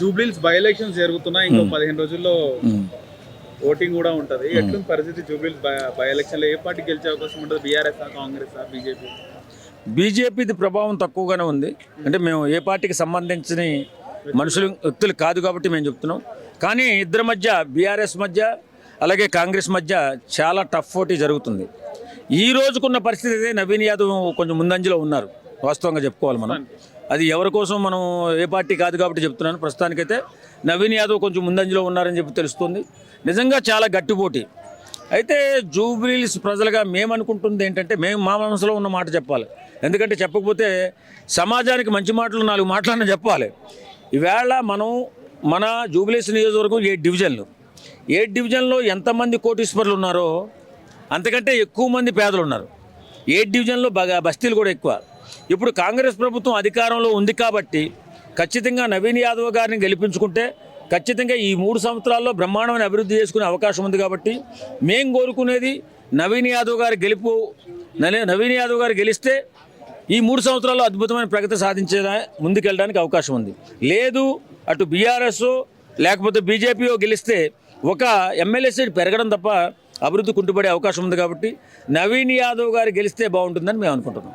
Jubilees by elections జరుగుతున్నాయి. ఇంకో పదిహేను రోజుల్లో. ఓటింగ్ కూడా ఉంటది. ఎట్లుంది పరిస్థితి జూబ్లీస్ బై ఎలక్షన్లో? ఏ పార్టీ గెలిచే అవకాశం ఉంటుంది? బీఆర్ఎస్ కాంగ్రెస్ బీజేపీ బీజేపీది ప్రభావం తక్కువగానే ఉంది. అంటే మేము ఏ పార్టీకి సంబంధించిన మనుషులు వ్యక్తులు కాదు కాబట్టి మేము చెప్తున్నాం. కానీ ఇద్దరి మధ్య బీఆర్ఎస్ మధ్య అలాగే కాంగ్రెస్ మధ్య చాలా టఫ్ పోటీ జరుగుతుంది. ఈ రోజుకున్న పరిస్థితి అయితే నవీన్ యాదవ్ కొంచెం ముందంజలో ఉన్నారు. వాస్తవంగా చెప్పుకోవాలి మనం. అది ఎవరి కోసం మనం ఏ పార్టీ కాదు కాబట్టి చెప్తున్నాను. ప్రస్తుతానికైతే నవీన్ యాదవ్ కొంచెం ముందంజలో ఉన్నారని చెప్పి తెలుస్తుంది. నిజంగా చాలా గట్టిపోటీ. అయితే జూబ్లీస్ ప్రజలుగా మేము అనుకుంటుంది ఏంటంటే మేము మా మనసులో ఉన్న మాట చెప్పాలి. ఎందుకంటే చెప్పకపోతే సమాజానికి మంచి మాటలు నాలుగు మాటలన్నా చెప్పాలి. ఈవేళ మనం మన జూబ్లీస్ నియోజకవర్గం ఏ డివిజన్లు? ఏ డివిజన్లో ఎంతమంది కోటీశ్వరులు ఉన్నారో అంతకంటే ఎక్కువ మంది పేదలు ఉన్నారు. ఏ డివిజన్లో బాగా బస్తీలు కూడా ఎక్కువ. ఇప్పుడు కాంగ్రెస్ ప్రభుత్వం అధికారంలో ఉంది కాబట్టి ఖచ్చితంగా నవీన్ యాదవ్ గారిని గెలిపించుకుంటే ఖచ్చితంగా ఈ మూడు సంవత్సరాల్లో బ్రహ్మాండమైన అభివృద్ధి చేసుకునే అవకాశం ఉంది కాబట్టి మేం కోరుకునేది నవీన్ యాదవ్ గారి గెలుపు నలే- నవీన్ యాదవ్ గారు గెలిస్తే ఈ మూడు సంవత్సరాల్లో అద్భుతమైన ప్రగతి సాధించే ముందుకెళ్ళడానికి అవకాశం ఉంది. లేదు అటు బీఆర్ఎస్ లేకపోతే బీజేపీయో గెలిస్తే ఒక ఎమ్మెల్యే సీట్ పెరగడం తప్ప అభివృద్ధి కుంటుపడే అవకాశం ఉంది కాబట్టి నవీన్ యాదవ్ గారు గెలిస్తే బాగుంటుందని మేము అనుకుంటున్నాం.